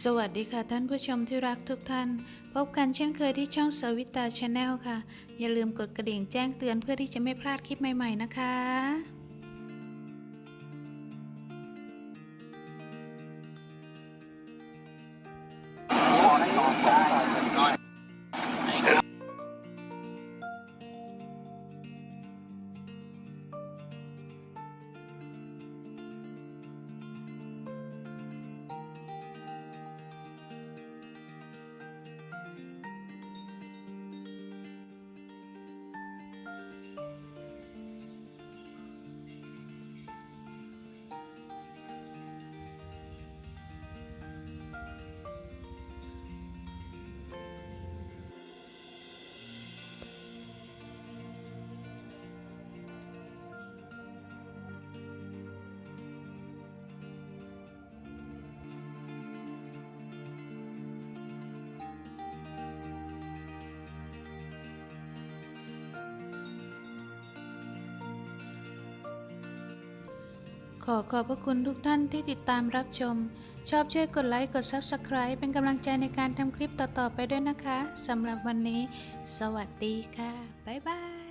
สวัสดีค่ะท่านผู้ชมที่รักทุกท่าน พบกันเช่นเคยที่ช่องสวิตาชาแนลค่ะ อย่าลืมกดกระดิ่งแจ้งเตือนเพื่อที่จะไม่พลาดคลิปใหม่ ๆ นะคะ ขอ ขอขอบพระคุณทุกท่านที่ติดตามรับชม ชอบช่วยกดไลค์ กด Subscribe เป็นกำลังใจในการทำคลิปต่อ ๆ ไปด้วยนะคะสำหรับวันนี้ สวัสดีค่ะ บ๊ายบาย